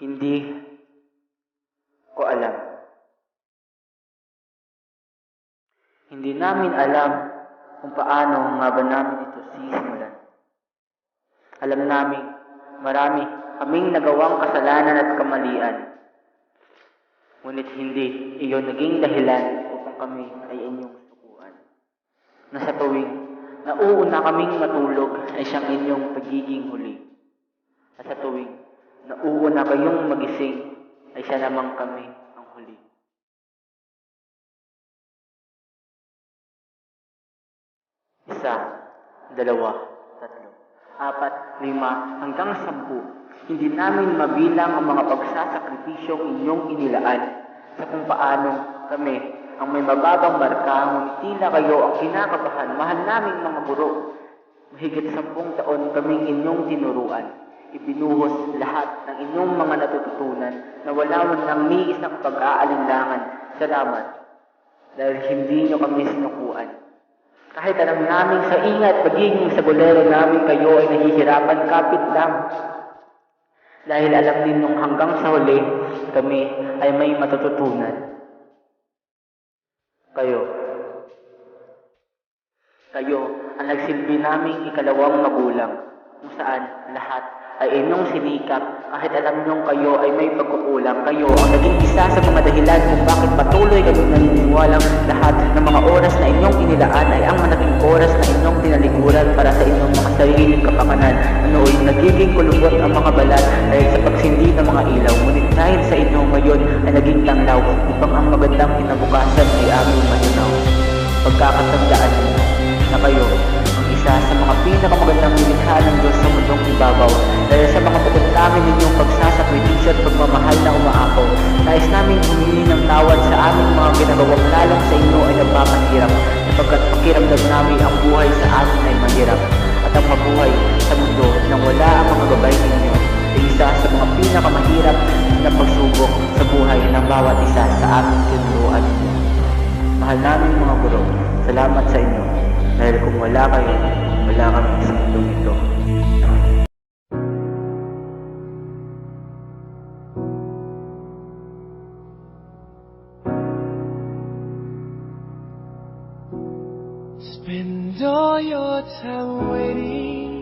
Hindi ko alam. Hindi namin alam kung paano nga ba namin ito sisimulan. Alam namin marami kaming nagawang kasalanan at kamalian. Ngunit hindi iyon naging dahilan upang kami ay inyong sukuan. Na sa tuwing nauuna kaming matulog ay siyang inyong pagiging huli. At sa tuwing nauuna kayong magising ay siya lamang kami ang huli. Isa, dalawa, tatlo, apat, lima, hanggang sampu. Hindi namin mabilang ang mga pagsasakripisyong inyong inilaan sa kung paano kami ang may mababang marka, ngunit tila kayo ang kinakabahan, mahal naming mga guro. Mahigit sampung taon kaming inyong tinuruan. Ibinuhos lahat ng inyong mga natututunan na wala man lang ni isang pag-aalinlangan. Salamat. Dahil hindi nyo kami sinukuan. Kahit alam namin sa ingat pagiging sa bolero namin kayo ay nahihirapan kapit lang. Dahil alam din nung hanggang sa huli, kami ay may matututunan. Kayo. Kayo ang nagsilbi naming ikalawang magulang kung saan lahat ay inyong sinikap kahit alam niyong kayo ay may pagkukulang. Kayo ang naging isa sa mga dahilan kung bakit patuloy kami naniniwalang lahat ng mga oras na inyong inilaan ay ang malaking oras na inyong tinalikuran para sa inyong mga sariling kapakanan. Nooy nagiging kulubot ang mga balat dahil sa pagsindi ng mga ilaw. Ngunit dahil sa inyo ngayon ay naging tanglaw upang ang isa sa mga pinakamagandang nilikha ng Diyos sa mundong ibabaw dahil sa mga pagkakamin ninyong pagsasakripisyo at pagmamahal na umaapaw. Nais namin humingi ng tawad sa aming mga ginagawang lalong sa inyo ay nagpapahirap sapagkat pakiramdam namin ang buhay sa atin ay mahirap at ang mabuhay sa mundo nang wala ang mga gabay ninyo ay isa sa mga pinakamahirap na pagsubok sa buhay ng bawat isa sa aming tinuruan. Mahal namin mga guro, salamat sa inyo. Dahil kung wala kayo, wala kami sa mundong ito. Spend all your time waiting